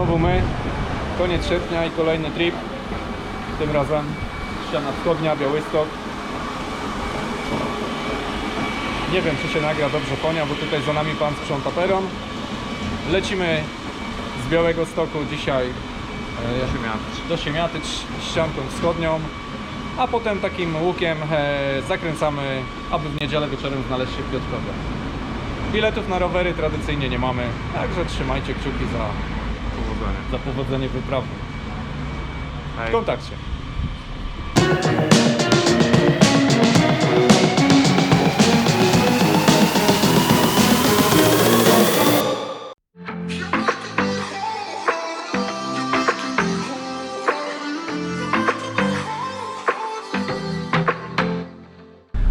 znowu my. Koniec sierpnia i kolejny trip. Tym razem ściana wschodnia, Białystok. Nie wiem, czy się nagra dobrze konia, bo tutaj za nami pan sprząta peron. Lecimy z Białego Stoku dzisiaj e, do Siemiaty ś- ścianką wschodnią, a potem takim łukiem e, zakręcamy, aby w niedzielę wieczorem znaleźć się w Piotrkowie. Biletów na rowery tradycyjnie nie mamy, także trzymajcie kciuki za, Powodzenia. za powodzenie wyprawy. W kontakcie.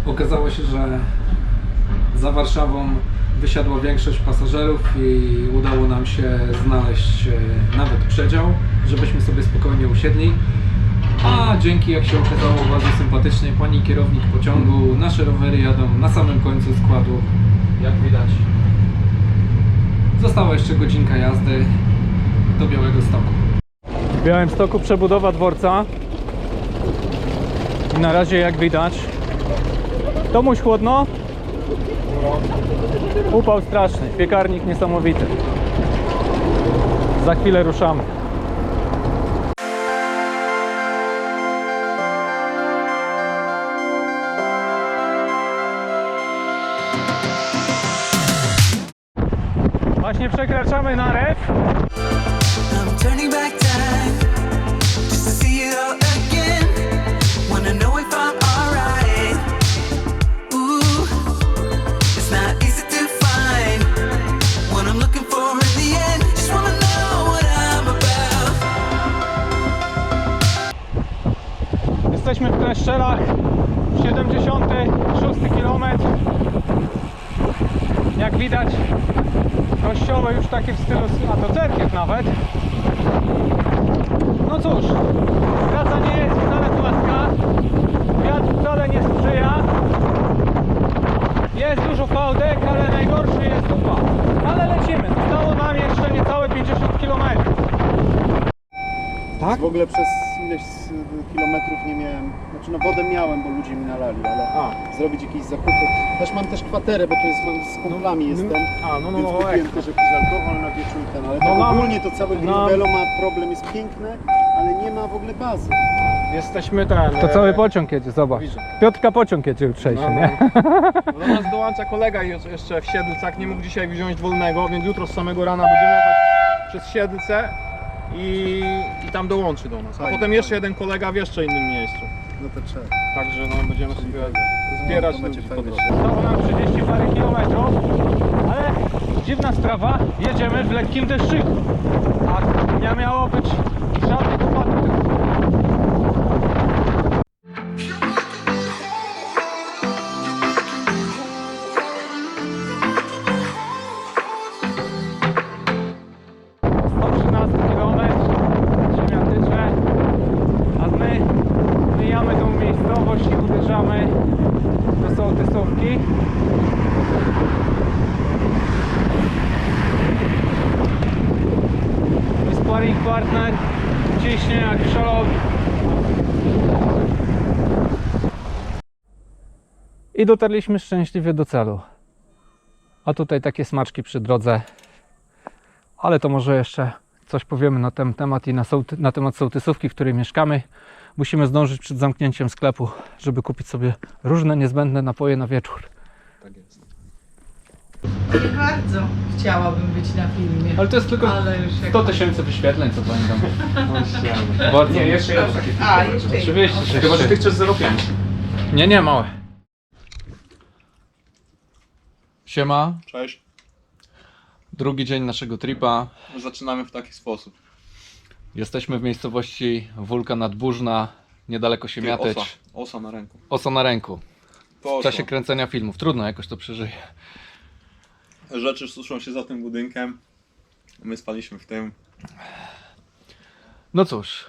Okazało się, że za Warszawą wysiadła większość pasażerów i udało nam się znaleźć e, nawet przedział, żebyśmy sobie spokojnie usiedli. A dzięki, jak się okazało, bardzo sympatycznej pani kierownik pociągu, nasze rowery jadą na samym końcu składu, jak widać. Została jeszcze godzinka jazdy do Białego Stoku. W Białym Stoku przebudowa dworca. I na razie, jak widać, Tomuś chłodno? Upał straszny, piekarnik niesamowity. Za chwilę ruszamy. Właśnie przekraczamy na ref. Jak widać, kościoły już takie w stylu, a to cerkiew nawet. No cóż, praca nie jest wcale płaska, wiatr wcale nie sprzyja. Jest dużo fałdek, ale najgorszy jest upał. Ale lecimy, zostało nam jeszcze niecałe 50 km. Tak? W ogóle przez ileś kilometrów nie miałem, znaczy no wodę miałem, bo ludzie mi nalali, ale A. zrobić jakieś zakupy. Też mam też kwaterę, bo tu jest, mam z kumplami jestem, A, no, no, więc no, kupiłem też jakiś alkohol na wieczór ten, ale No tak ogólnie to całe nam- Greenbello ma problem, jest piękne, ale nie ma w ogóle bazy. Jesteśmy ten. To e, cały pociąg jedzie, zobacz. Widzę. Piotrka pociąg jedzie jutrzejszy, No, nie? Do nas dołącza kolega już- jeszcze w Siedlcach, nie mógł dzisiaj wziąć wolnego, więc jutro z samego rana będziemy jechać przez Siedlce i, i tam dołączy do nas. A Fajnie, potem jeszcze fajnie. jeden kolega w jeszcze innym miejscu. No to trzeba. Także no, będziemy sobie zbierać to macie ludzi po drodze. Zostało nam 30 parę kilometrów, ale dziwna sprawa, jedziemy w lekkim deszczyku. A nie miało być żadnych opadów. Sparring partner ciśnie jak szalowy. I dotarliśmy szczęśliwie do celu. A tutaj takie smaczki przy drodze. Ale to może jeszcze coś powiemy na ten temat i na, sołty, na temat sołtysówki, w której mieszkamy. Musimy zdążyć przed zamknięciem sklepu, żeby kupić sobie różne niezbędne napoje na wieczór. Nie bardzo chciałabym być na filmie. Ale to jest tylko Ale już jak... 100 tysięcy wyświetleń, co pamiętam. Bardzo. Nie, jeszcze jest taki A, jeszcze. Oczywiście, że Chyba, że ty chcesz 0,5. Nie, nie, małe. Siema, Cześć. drugi dzień naszego tripa. Zaczynamy w taki sposób. Jesteśmy w miejscowości Wólka Nadburzna, niedaleko Siemiatycz. Osa, osa na ręku. Oso na ręku. W Poszło. czasie kręcenia filmów. Trudno jakoś to przeżyje. Rzeczy suszą się za tym budynkiem. My spaliśmy w tym. No cóż,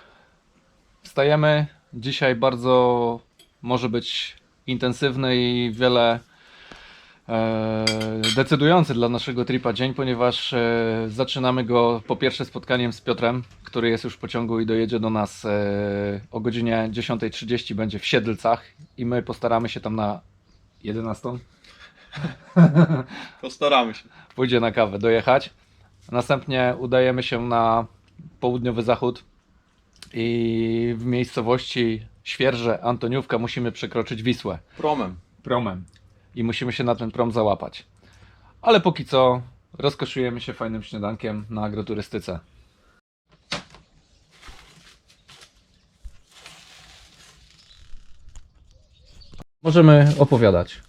wstajemy. Dzisiaj bardzo może być intensywny i wiele e, decydujący dla naszego tripa dzień, ponieważ e, zaczynamy go po pierwsze spotkaniem z Piotrem, który jest już w pociągu i dojedzie do nas e, o godzinie 10.30 będzie w Siedlcach i my postaramy się tam na 11 Postaramy się. pójdzie na kawę dojechać. Następnie udajemy się na południowy zachód i w miejscowości Świerże Antoniówka musimy przekroczyć Wisłę Promem. promem i musimy się na ten prom załapać. Ale póki co rozkoszujemy się fajnym śniadankiem na agroturystyce. Możemy opowiadać.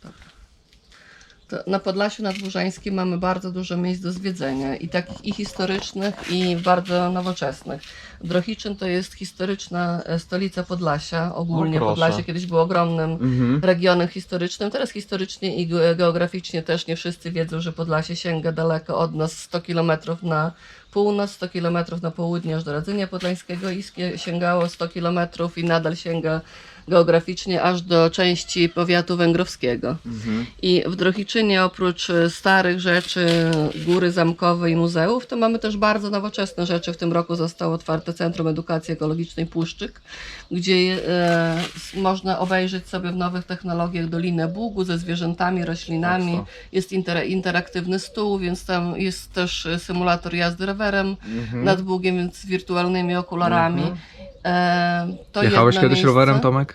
Na Podlasiu Nadburzańskim mamy bardzo dużo miejsc do zwiedzenia i takich i historycznych i bardzo nowoczesnych. Drohiczyn to jest historyczna e, stolica Podlasia. Ogólnie O, proszę. Podlasie kiedyś było ogromnym Mhm. regionem historycznym. Teraz historycznie i ge- geograficznie też nie wszyscy wiedzą, że Podlasie sięga daleko od nas 100 km na północ, 100 km na południe aż do Radzenia Podlańskiego i sięgało 100 km i nadal sięga geograficznie aż do części powiatu węgrowskiego. Mhm. I w Drohiczynie oprócz starych rzeczy, góry zamkowe i muzeów, to mamy też bardzo nowoczesne rzeczy. W tym roku zostało otwarte Centrum Edukacji Ekologicznej Puszczyk, gdzie e, można obejrzeć sobie w nowych technologiach Dolinę Bugu ze zwierzętami, roślinami. Jest inter, interaktywny stół, więc tam jest też e, symulator jazdy rowerem Mhm. nad Bugiem, więc z wirtualnymi okularami. Mhm. E, to Jechałeś kiedyś miejsce. rowerem, Tomek?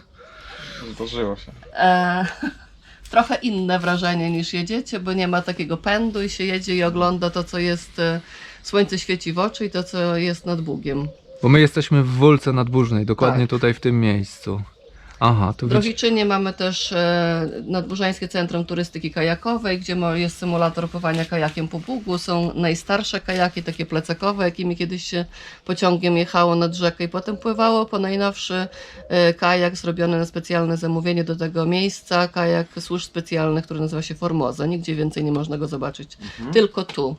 Zdarzyło się. E, trochę inne wrażenie niż jedziecie, bo nie ma takiego pędu i się jedzie i ogląda to, co jest. E, słońce świeci w oczy i to, co jest nad Bugiem. Bo my jesteśmy w Wólce Nadburznej, dokładnie Tak. tutaj w tym miejscu. Aha, tu W. Drohiczynie mamy też e, Nadburzańskie Centrum Turystyki Kajakowej, gdzie mo- jest symulator pływania kajakiem po Bugu. Są najstarsze kajaki, takie plecakowe, jakimi kiedyś się pociągiem jechało nad rzekę i potem pływało. Po najnowszy e, kajak zrobiony na specjalne zamówienie do tego miejsca, kajak służb specjalnych, który nazywa się Formosa. Nigdzie więcej nie można go zobaczyć, tylko tu.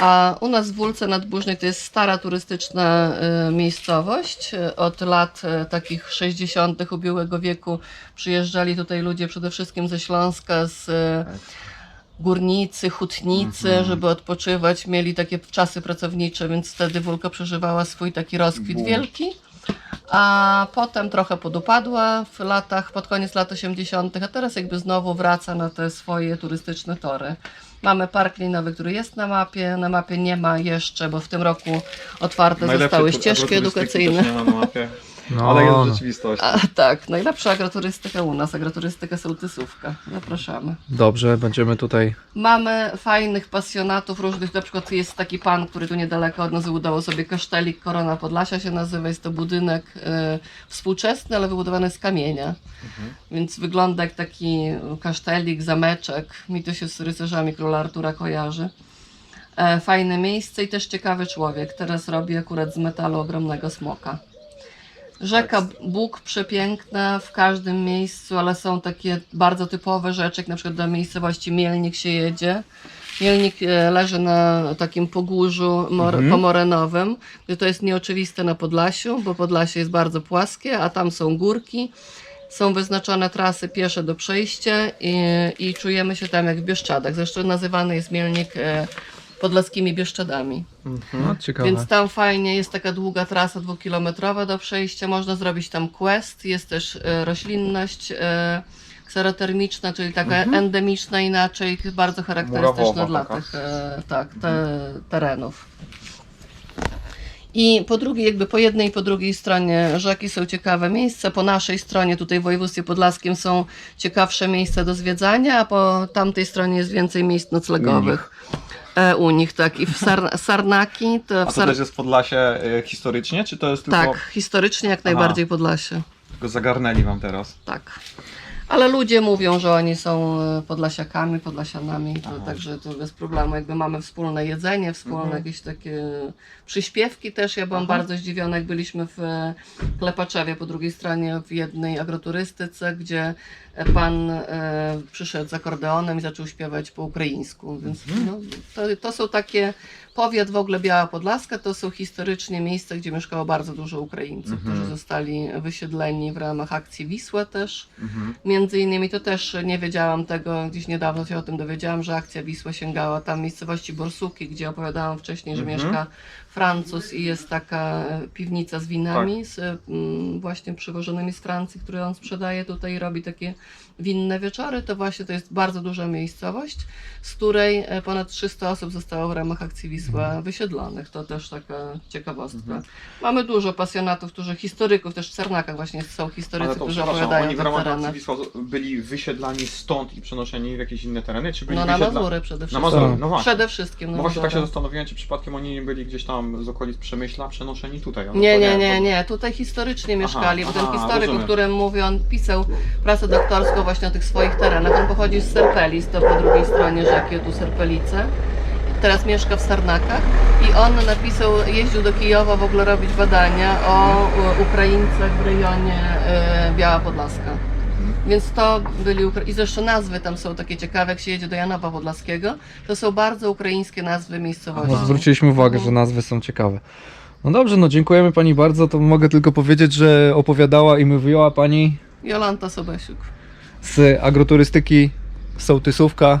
A u nas w Wólce Nadburznej to jest stara turystyczna e, miejscowość. Od lat e, takich 60. ubiegłego wieku przyjeżdżali tutaj ludzie przede wszystkim ze Śląska, z e, górnicy, hutnicy, żeby odpoczywać. Mieli takie czasy pracownicze, więc wtedy Wólka przeżywała swój taki rozkwit wielki. A potem trochę podupadła w latach, pod koniec lat 80., a teraz jakby znowu wraca na te swoje turystyczne tory. Mamy park linowy, który jest na mapie. Na mapie nie ma jeszcze, bo w tym roku otwarte Najlepsze zostały tu- ścieżki agroturystyki edukacyjne. też nie ma na mapie. No, Ale jest no. rzeczywistość. A, tak, najlepsza agroturystyka u nas, agroturystyka sołtysówka. Zapraszamy. Dobrze, będziemy tutaj. Mamy fajnych pasjonatów różnych, na przykład jest taki pan, który tu niedaleko od nas wybudował sobie kasztelik Korona Podlasia się nazywa, jest to budynek e, współczesny, ale wybudowany z kamienia, więc wygląda jak taki kasztelik, zameczek, mi to się z rycerzami króla Artura kojarzy. E, fajne miejsce i też ciekawy człowiek, teraz robi akurat z metalu ogromnego smoka. Rzeka Bóg przepiękna w każdym miejscu, ale są takie bardzo typowe rzeczy, jak na przykład do miejscowości Mielnik się jedzie. Mielnik e, leży na takim pogórzu mor- pomorenowym, gdzie to jest nieoczywiste na Podlasiu, bo Podlasie jest bardzo płaskie, a tam są górki. Są wyznaczone trasy piesze do przejścia i, i czujemy się tam jak w Bieszczadach. Zresztą nazywany jest Mielnik e, podlaskimi Bieszczadami. No, ciekawe. Więc tam fajnie, jest taka długa trasa dwukilometrowa do przejścia, można zrobić tam quest, jest też e, roślinność e, kserotermiczna, czyli taka endemiczna inaczej, bardzo charakterystyczna Murawowa dla taka. tych e, tak, te, terenów. I po drugiej, jakby po jednej i po drugiej stronie rzeki są ciekawe miejsca. Po naszej stronie, tutaj w województwie podlaskim, są ciekawsze miejsca do zwiedzania, a po tamtej stronie jest więcej miejsc noclegowych. E, U nich, tak. I w Sar- Sarnaki, to A w to Sar- też jest Podlasie e, historycznie, czy to jest tylko... tak, historycznie jak najbardziej Podlasie. Tylko zagarnęli wam teraz. Tak. Ale ludzie mówią, że oni są e, podlasiakami, podlasianami, to, także to bez problemu. Jakby mamy wspólne jedzenie, wspólne Mhm. jakieś takie przyśpiewki też. Ja byłam bardzo zdziwiona, jak byliśmy w e, Klepaczewie po drugiej stronie w jednej agroturystyce, gdzie pan e, przyszedł z akordeonem i zaczął śpiewać po ukraińsku. Więc Mhm. no, to, to są takie, powiat w ogóle Biała Podlaska, to są historycznie miejsca, gdzie mieszkało bardzo dużo Ukraińców, Mhm. którzy zostali wysiedleni w ramach akcji Wisła też Mhm. Między innymi to też nie wiedziałam tego, gdzieś niedawno się o tym dowiedziałam, że akcja Wisła sięgała tam miejscowości Borsuki, gdzie opowiadałam wcześniej, że Mhm. mieszka Francuz i jest taka piwnica z winami, z mm, właśnie przywożonymi z Francji, które on sprzedaje tutaj i robi takie winne wieczory. To właśnie to jest bardzo duża miejscowość, z której e, ponad 300 osób zostało w ramach akcji Wisła wysiedlonych. To też taka ciekawostka. Mamy dużo pasjonatów, którzy historyków, też w Cernakach właśnie są historycy, to którzy opowiadają oni w ramach akcji Wisła byli wysiedlani stąd i przenoszeni w jakieś inne tereny, czy byli No na. Mazury przede Na wszystkim. Mazury, no właśnie. Przede wszystkim na No właśnie tak się zastanowiłem, czy przypadkiem oni nie byli gdzieś tam z okolic Przemyśla przenoszeni tutaj. Nie, nie, nie, nie. Tutaj historycznie mieszkali, bo ten aha, historyk, o rozumiem. którym mówię, on pisał pracę doktorską właśnie o tych swoich terenach. On pochodzi z Serpelis, to po drugiej stronie rzeki, o tu Serpelice. Teraz mieszka w Sarnakach i on napisał, jeździł do Kijowa w ogóle robić badania o Ukraińcach w rejonie e, Biała Podlaska. Więc to byli Ukra- i zresztą nazwy tam są takie ciekawe, jak się jedzie do Janowa Podlaskiego, to są bardzo ukraińskie nazwy miejscowości. No, zwróciliśmy uwagę, że nazwy są ciekawe. No dobrze, no dziękujemy Pani bardzo. To mogę tylko powiedzieć, że opowiadała i mówiła Pani Jolanta Sobesiuk. z agroturystyki Sołtysówka,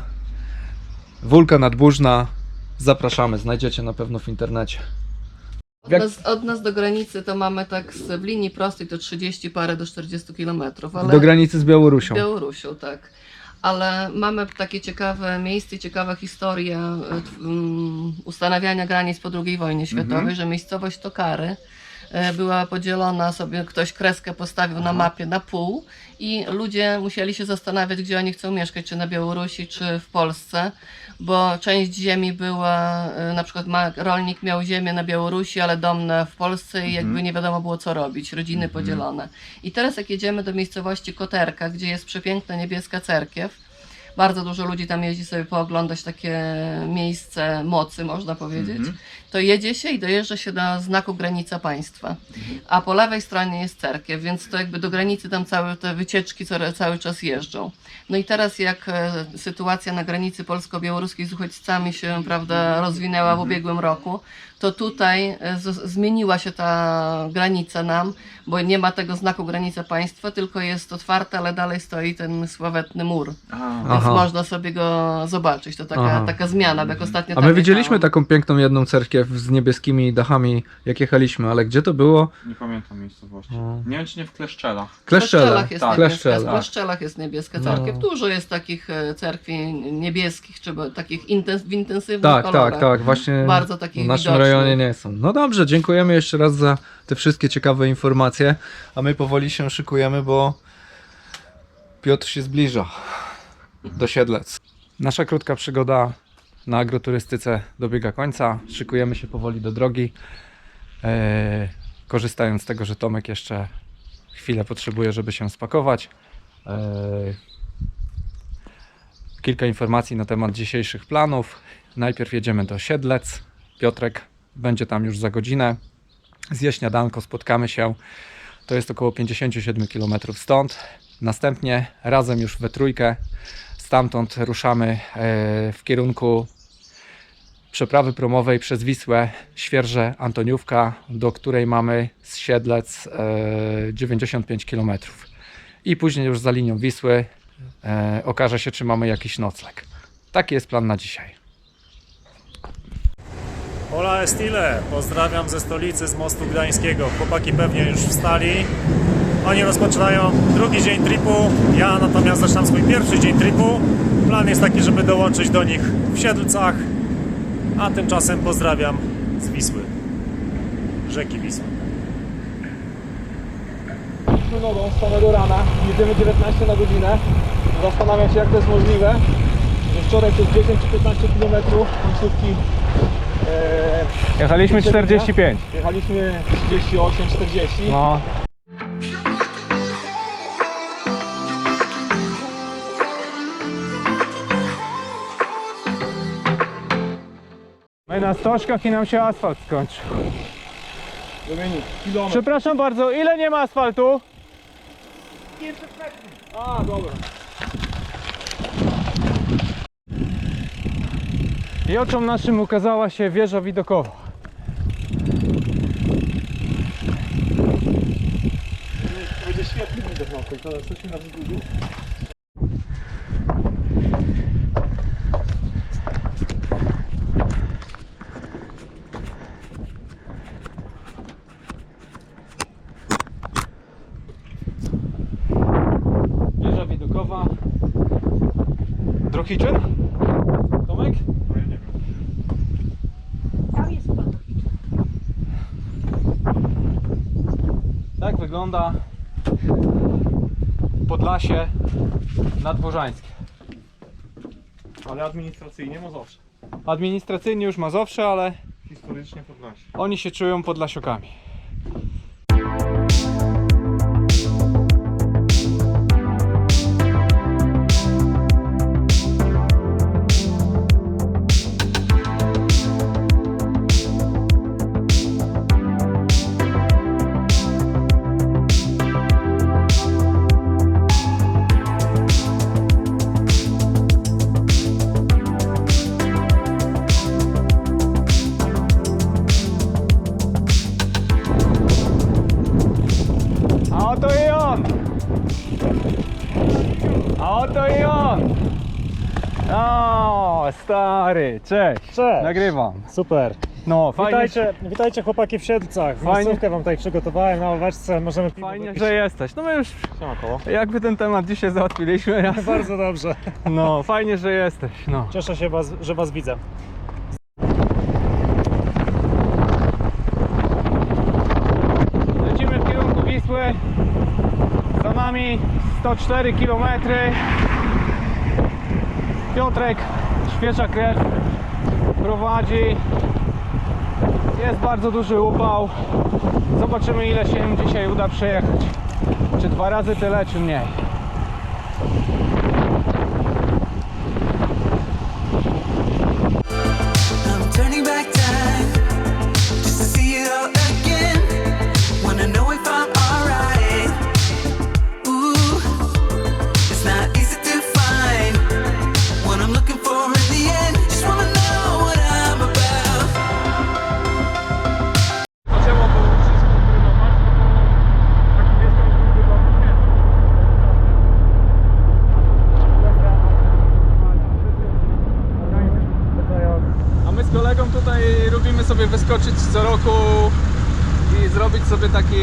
Wólka Nadburzna. Zapraszamy, znajdziecie na pewno w internecie. Od, Jak- nas, od nas do granicy to mamy tak z, w linii prostej to 30 parę do 40 kilometrów, ale Do granicy z Białorusią. z Białorusią, tak. Ale mamy takie ciekawe miejsca i ciekawe historie e, t- mm, ustanawiania granic po II wojnie światowej, że miejscowość Tokary była podzielona sobie, ktoś kreskę postawił na mapie na pół i ludzie musieli się zastanawiać, gdzie oni chcą mieszkać, czy na Białorusi, czy w Polsce, bo część ziemi była, e, na przykład rolnik miał ziemię na Białorusi, ale dom na, w Polsce i jakby nie wiadomo było co robić, rodziny podzielone. I teraz jak jedziemy do miejscowości Koterka, gdzie jest przepiękna niebieska cerkiew, bardzo dużo ludzi tam jeździ sobie pooglądać takie miejsce mocy, można powiedzieć, to jedzie się i dojeżdża się do znaku granica państwa. A po lewej stronie jest cerkiew, więc to jakby do granicy tam całe te wycieczki co, cały czas jeżdżą. No i teraz jak e, sytuacja na granicy polsko-białoruskiej z uchodźcami się prawda, rozwinęła w ubiegłym roku, to tutaj e, zmieniła się ta granica nam, bo nie ma tego znaku granica państwa, tylko jest otwarta, ale dalej stoi ten sławetny mur. A, Więc Aha. można sobie go zobaczyć. To taka, Aha. taka zmiana, jak ostatnio A my widzieliśmy taką piękną jedną cerkiew z niebieskimi dachami, jak jechaliśmy, ale gdzie to było? nie pamiętam miejscowości. O. Nie wiem, czy nie w Kleszczelach. Kleszczele. Kleszczelach jest tak. niebieska, Kleszczele. w Kleszczelach jest niebieska No. cerkiew. Dużo jest takich e, cerkwi niebieskich, czy bo- takich intens, w intensywnych Tak, kolorach. tak, tak, właśnie Bardzo takich w naszym widocznych. rejonie nie są. No dobrze, dziękujemy jeszcze raz za te wszystkie ciekawe informacje, a my powoli się szykujemy, bo Piotr się zbliża do Siedlec. Nasza krótka przygoda na agroturystyce dobiega końca, szykujemy się powoli do drogi, e, korzystając z tego, że Tomek jeszcze chwilę potrzebuje, żeby się spakować. E, kilka informacji na temat dzisiejszych planów. Najpierw jedziemy do Siedlec. Piotrek będzie tam już za godzinę. Zje śniadanko, spotkamy się. To jest około 57 km stąd. Następnie razem już we trójkę stamtąd ruszamy e, w kierunku przeprawy promowej przez Wisłę Świerże Antoniówka, do której mamy z Siedlec e, 95 km. I później już za linią Wisły e, okaże się, czy mamy jakiś nocleg. Taki jest plan na dzisiaj. Hola Estile, pozdrawiam ze stolicy, z mostu gdańskiego. Chłopaki pewnie już wstali. Oni rozpoczynają drugi dzień tripu, ja natomiast zaczynam swój pierwszy dzień tripu. Plan jest taki, żeby dołączyć do nich w Siedlcach, a tymczasem pozdrawiam z Wisły, rzeki Wisły. nogą z samego rana, jedziemy 19 na godzinę. Zastanawiam się jak to jest możliwe, że wczoraj przez 10 czy 15 km końcówki e, Jechaliśmy 45. jechaliśmy 38, 40. No. Na stożkach i nam się asfalt skończył. Dominik, kilometr. Przepraszam bardzo, ile nie ma asfaltu? A, dobra. I oczom naszym ukazała się wieża widokowa. To będzie świetny widok ale jesteśmy na wzgórzu. Wygląda Podlasie nadworzańskie. Ale administracyjnie Mazowsze. Administracyjnie już Mazowsze, ale Historycznie Podlasie. oni się czują podlasiokami. Stary, cześć! Cześć! Nagrywam. Super. No, fajnie, Witajcie, witajcie chłopaki w Siedlcach. Fajnie. Miejscówkę wam tutaj przygotowałem na ławeczce, możemy piwo fajnie wypić. że jesteś. No my już jakby ten temat dzisiaj załatwiliśmy raz. Bardzo dobrze. No, fajnie, że jesteś. No. Cieszę się, was, że was widzę. Lecimy w kierunku Wisły. Za nami 104 km. Piotrek, świeża krew, prowadzi. Jest bardzo duży upał. Zobaczymy ile się im dzisiaj uda przejechać. Czy dwa razy tyle, czy mniej. Sobie wyskoczyć co roku i zrobić sobie taki,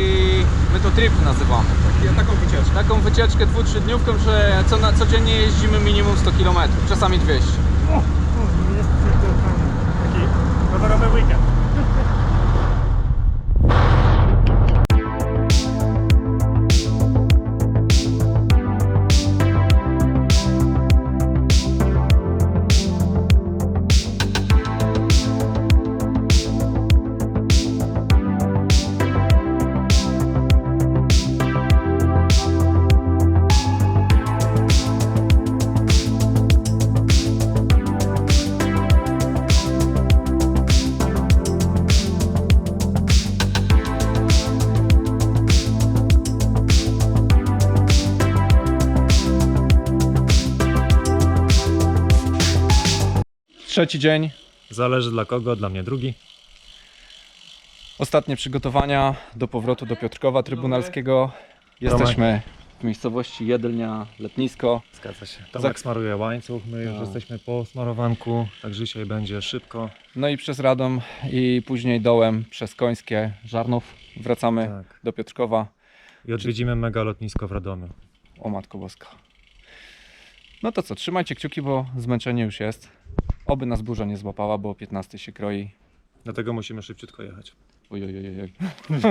my to trip nazywamy. Taki, taką wycieczkę. Taką wycieczkę dwu, trzydniówką, że co na, codziennie jeździmy minimum 100 km, czasami 200. Jest to taki rowerowy weekend. Trzeci dzień, Zależy dla kogo, dla mnie drugi. ostatnie przygotowania do powrotu do Piotrkowa Trybunalskiego. Jesteśmy w miejscowości Jedelnia, letnisko. Zgadza się. Tomek Zak- smaruje łańcuch, my już No. jesteśmy po smarowanku, także dzisiaj będzie szybko. No i przez Radom i później dołem przez Końskie, Żarnów wracamy Tak. do Piotrkowa. I odwiedzimy mega lotnisko w Radomiu. O Matko Boska. No to co, trzymajcie kciuki, bo zmęczenie już jest. Oby nas burza nie złapała, bo o 15 się kroi. Dlatego musimy szybciutko jechać. Ojojojoj.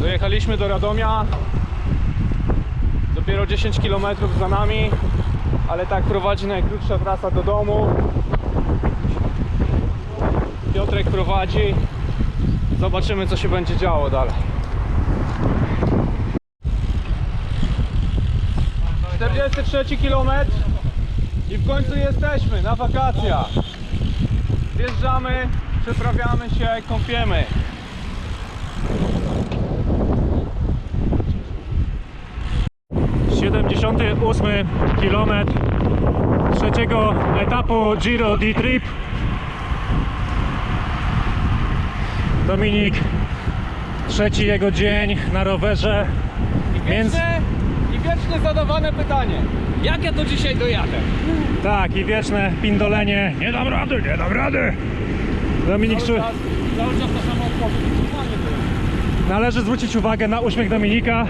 Dojechaliśmy do Radomia. Dopiero 10 km za nami, ale tak prowadzi najkrótsza trasa do domu. Piotrek prowadzi. Zobaczymy co się będzie działo dalej. 43 km i w końcu jesteśmy na wakacjach. Zjeżdżamy, przeprawiamy się, kąpiemy. Siedemdziesiąty ósmy kilometr trzeciego etapu Giro D-Trip. Dominik Trzeci jego dzień na rowerze. Między... Wiecznie zadawane pytanie. Jak ja to dzisiaj dojadę? Tak, i wieczne pindolenie. Nie dam rady, nie dam rady. Dominik Szu... Cały czas to samo odpowiedź. Normalnie to jest. Należy zwrócić uwagę na uśmiech Dominika.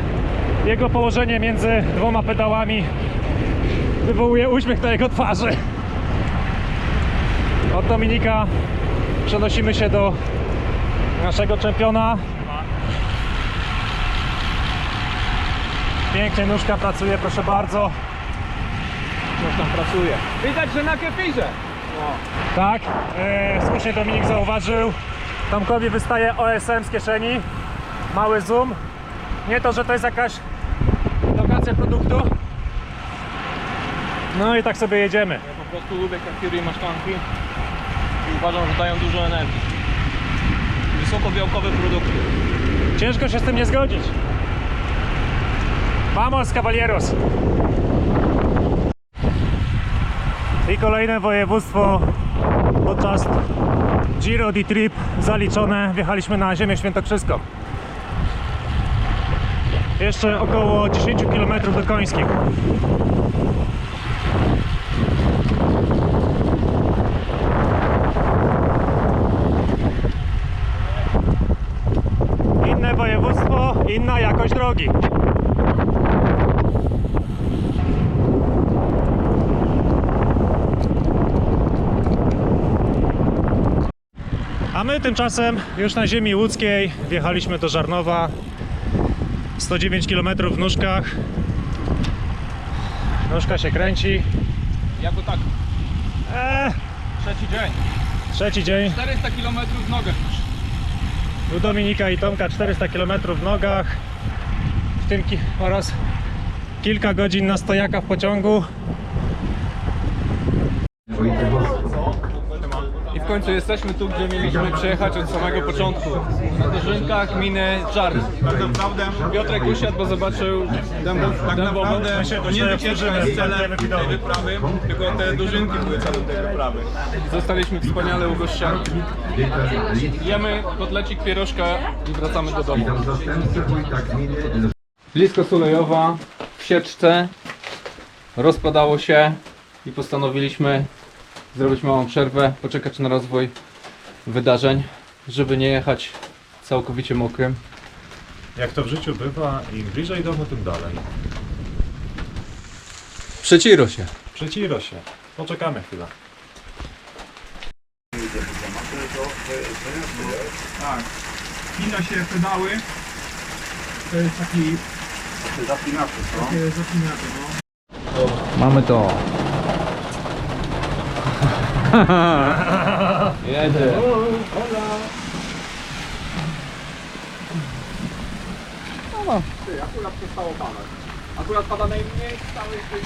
Jego położenie między dwoma pedałami wywołuje uśmiech na jego twarzy. Od Dominika przenosimy się do naszego czempiona. Pięknie nóżka pracuje, proszę bardzo. Coś tam pracuje. Widać, że na kefirze. Tak, e, słusznie Dominik zauważył. Tomkowi wystaje OSM z kieszeni. Mały zoom. Nie to, że to jest jakaś lokacja produktu. No i tak sobie jedziemy. Ja po prostu lubię kefiry i masztanki i uważam, że dają dużo energii. Wysokobiałkowe produkty. Ciężko się z tym nie zgodzić. Vamos, caballeros! I kolejne województwo podczas Giro di Trip zaliczone. Wjechaliśmy na ziemię świętokrzyską. Jeszcze około 10 km do Końskich. Inne województwo, inna jakość drogi. My tymczasem już na ziemi łódzkiej wjechaliśmy do Żarnowa. 109 km w nóżkach. Nóżka się kręci. Jako tak, Eee, trzeci dzień. trzeci dzień. 400 km w już. U Dominika i Tomka 400 km w nogach. W tym ki- oraz kilka godzin na stojaka w pociągu. I w końcu jesteśmy tu, gdzie mieliśmy przyjechać od samego początku. Na dożynkach miny Czarny. Tak naprawdę, Piotrek usiadł, bo zobaczył tak naprawdę to nie wycieczka jest celem tej wyprawy, tylko te dożynki były celem tej wyprawy. Zostaliśmy wspaniale ugoszczeni. Jemy kotlecik, pierożka i wracamy do domu. Blisko Sulejowa, w sieczce, rozpadało się i postanowiliśmy zrobić małą przerwę, poczekać na rozwój wydarzeń, żeby nie jechać całkowicie mokrym. Jak to w życiu bywa, im bliżej domu, tym dalej. Przeciro się. Przeciro się. Poczekamy chwilę. Tak. Pina się pedały. To jest taki... Zapinacze, co? Takie zapinacze, no. Mamy to. Jedzie. Ty, akurat przestało padać. Akurat pada najmniej z całej tej